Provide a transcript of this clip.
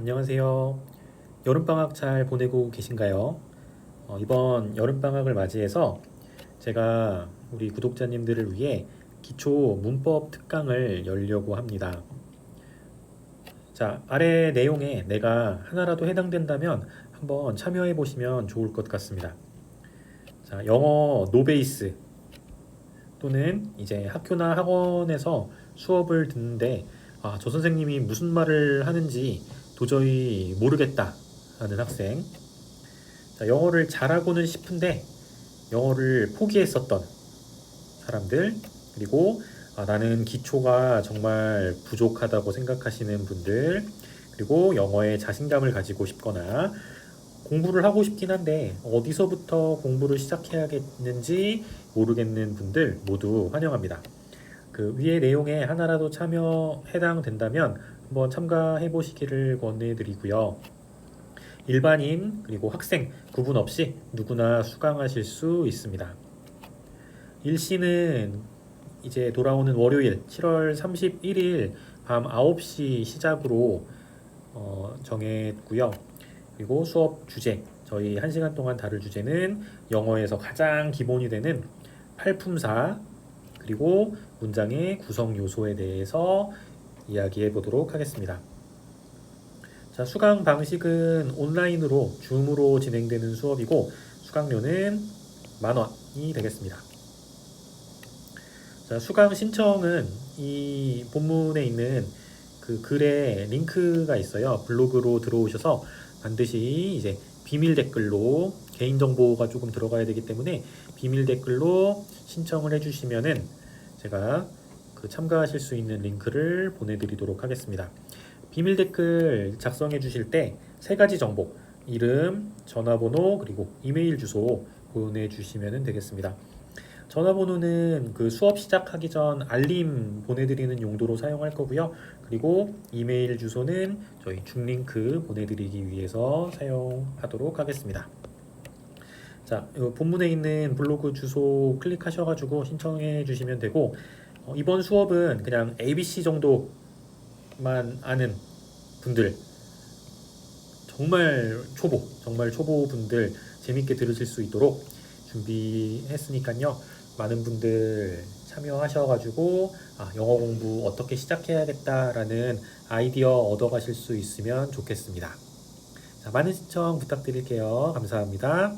안녕하세요. 여름방학 잘 보내고 계신가요? 어, 이번 여름방학을 맞이해서 제가 우리 구독자님들을 위해 기초 문법 특강을 열려고 합니다. 자, 아래 내용에 내가 하나라도 해당된다면 한번 참여해 보시면 좋을 것 같습니다. 자, 영어 노베이스 또는 이제 학교나 학원에서 수업을 듣는데 아, 저 선생님이 무슨 말을 하는지 도저히 모르겠다 하는 학생. 자, 영어를 잘하고는 싶은데 영어를 포기했었던 사람들 그리고 아, 나는 기초가 정말 부족하다고 생각하시는 분들 그리고 영어에 자신감을 가지고 싶거나 공부를 하고 싶긴 한데 어디서부터 공부를 시작해야겠는지 모르겠는 분들 모두 환영합니다. 그 위의 내용에 하나라도 참여 해당된다면 한번 참가해 보시기를 권해드리고요. 일반인 그리고 학생 구분 없이 누구나 수강하실 수 있습니다. 일시는 이제 돌아오는 월요일 7월 31일 밤 9시 시작으로 어, 정했고요. 그리고 수업 주제 저희 1시간 동안 다룰 주제는 영어에서 가장 기본이 되는 팔품사 그리고 문장의 구성 요소에 대해서 이야기해 보도록 하겠습니다. 자, 수강 방식은 온라인으로 줌으로 진행되는 수업이고 수강료는 만 원이 되겠습니다. 자, 수강 신청은 이 본문에 있는 그 글에 링크가 있어요. 블로그로 들어오셔서 반드시 이제 비밀 댓글로 개인 정보가 조금 들어가야 되기 때문에 비밀 댓글로 신청을 해주시면은 제가 그 참가하실 수 있는 링크를 보내드리도록 하겠습니다. 비밀 댓글 작성해 주실 때 세 가지 정보 이름, 전화번호 그리고 이메일 주소 보내주시면 되겠습니다. 전화번호는 그 수업 시작하기 전 알림 보내드리는 용도로 사용할 거고요. 그리고 이메일 주소는 저희 중링크 보내드리기 위해서 사용하도록 하겠습니다. 자, 이 본문에 있는 블로그 주소 클릭하셔가지고 신청해 주시면 되고 어, 이번 수업은 그냥 ABC 정도만 아는 분들 정말 초보, 정말 초보 분들 재밌게 들으실 수 있도록 준비했으니까요. 많은 분들 참여하셔가지고 아, 영어 공부 어떻게 시작해야겠다라는 아이디어 얻어가실 수 있으면 좋겠습니다. 자, 많은 시청 부탁드릴게요. 감사합니다.